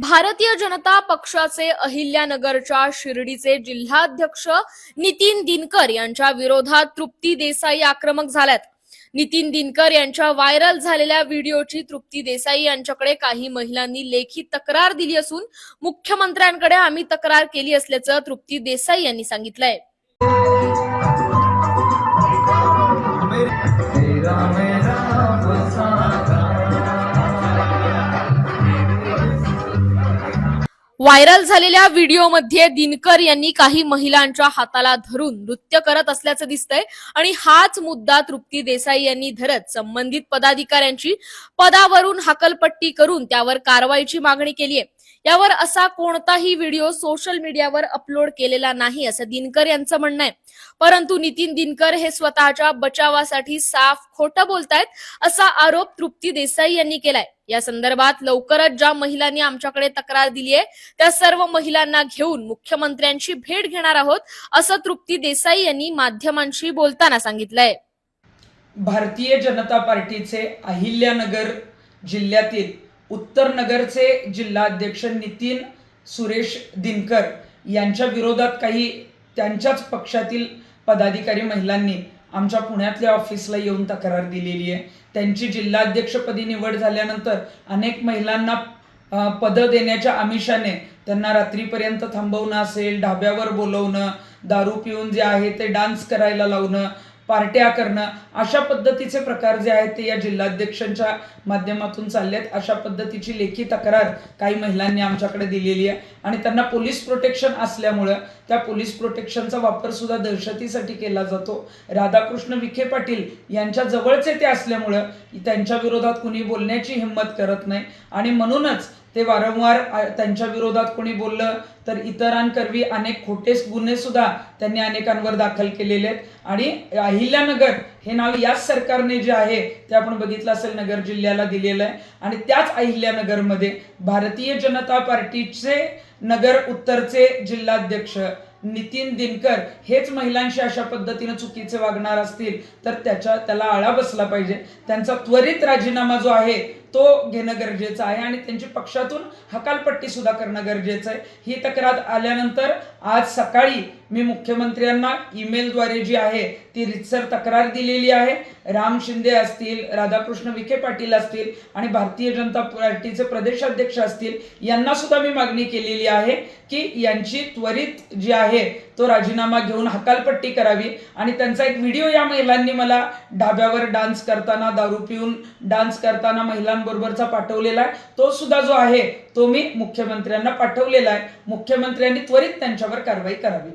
भारतीय जनता पक्षाचे अहिल्यानगरच्या शिर्डीचे जिल्हाध्यक्ष नितीन दिनकर यांच्या विरोधात तृप्ती देसाई आक्रमक झाल्यात. नितीन दिनकर यांच्या व्हायरल झालेल्या व्हिडिओची तृप्ती देसाई यांच्याकडे काही महिलांनी लेखी तक्रार दिली असून मुख्यमंत्र्यांकडे आम्ही तक्रार केली असल्याचं तृप्ती देसाई यांनी सांगितलंय. व्हायरल झालेल्या व्हिडिओमध्ये दिनकर यांनी काही महिलांच्या हाताला धरून नृत्य करत असल्याचं दिसतंय. आणि हाच मुद्दा तृप्ती देसाई यांनी धरत संबंधित पदाधिकाऱ्यांची पदावरून हकलपट्टी करून त्यावर कारवाईची मागणी केली आहे. यावर असा कोणताही व्हिडिओ सोशल मीडियावर अपलोड केलेला नाही असं दिनकर यांचं म्हणणं आहे. परंतु नितीन दिनकर हे स्वतःच्या बचावासाठी साफ खोटं बोलतायत असा आरोप तृप्ती देसाई यांनी केलाय. या संदर्भात लवकरच ज्या महिलांनी आमच्याकडे तक्रार दिली आहे त्या सर्व महिलांना घेऊन मुख्यमंत्र्यांची भेट घेणार आहोत असं तृप्ती देसाई यांनी माध्यमांशी बोलताना सांगितलंय. भारतीय जनता पार्टीचे अहिल्यानगर जिल्ह्यातील उत्तर नगरचे जिल्हाध्यक्ष नितीन सुरेश दिनकर यांच्या विरोधात काही त्यांच्याच पक्षातील पदाधिकारी महिलांनी आमच्या पुण्यातल्या ऑफिसला येऊन तक्रार दिलेली आहे. त्यांची जिल्हाध्यक्षपदी निवड झाल्यानंतर अनेक महिलांना पदं देण्याच्या आमिषाने त्यांना रात्रीपर्यंत थांबवणं असेल ढाब्यावर बोलवणं दारू पिऊन जे आहे ते डान्स करायला लावणं पार्ट्या करणं अशा पद्धतीचे प्रकार जे आहेत ते या जिल्हाध्यक्षांच्या माध्यमातून चालले आहेत अशा पद्धतीची लेखी तक्रार काही महिलांनी आमच्याकडे दिलेली आहे. आणि त्यांना पोलीस प्रोटेक्शन असल्यामुळं त्या पोलीस प्रोटेक्शनचा वापर सुद्धा दहशतीसाठी केला जातो. राधाकृष्ण विखे पाटील यांच्या जवळचे ते असल्यामुळं त्यांच्या विरोधात कुणी बोलण्याची हिंमत करत नाही. आणि म्हणूनच ते वारंवार त्यांच्या विरोधात कोणी बोललं तर इतरांकरवी अनेक खोटे गुन्हे सुद्धा त्यांनी अनेकांवर दाखल केलेले आहेत. आणि अहिल्यानगर हे नाव याच सरकारने जे आहे ते आपण बघितलं असेल नगर जिल्ह्याला दिलेलं आहे. आणि त्याच अहिल्यानगरमध्ये भारतीय जनता पार्टीचे नगर उत्तरचे जिल्हाध्यक्ष नितीन दिनकर हेच महिलांशी अशा पद्धतीनं चुकीचे वागणार असतील तर त्याच्या त्याला आळा बसला पाहिजे. त्यांचा त्वरित राजीनामा जो आहे तो घेणं गरजेचं आहे आणि त्यांची पक्षातून हकालपट्टी सुद्धा करणं गरजेचं आहे. ही तक्रार आल्यानंतर आज सकाळी मी मुख्यमंत्र्यांना ईमेलद्वारे जी आहे ती रितसर तक्रार दिलेली आहे. राम शिंदे असतील राधाकृष्ण विखे पाटील असतील आणि भारतीय जनता पार्टीचे प्रदेशाध्यक्ष असतील यांना सुद्धा मी मागणी केलेली आहे की यांची त्वरित जी आहे तो राजीनामा घेऊन हकालपट्टी करावी. आणि त्यांचा एक व्हिडिओ या महिलांनी मला ढाब्यावर डान्स करताना दारू पिऊन डान्स करताना महिलांबरोबरचा पाठवलेला आहे. तो सुद्धा जो आहे तो मी मुख्यमंत्र्यांना पाठवलेला आहे. मुख्यमंत्र्यांनी त्वरित त्यांच्यावर कारवाई करावी.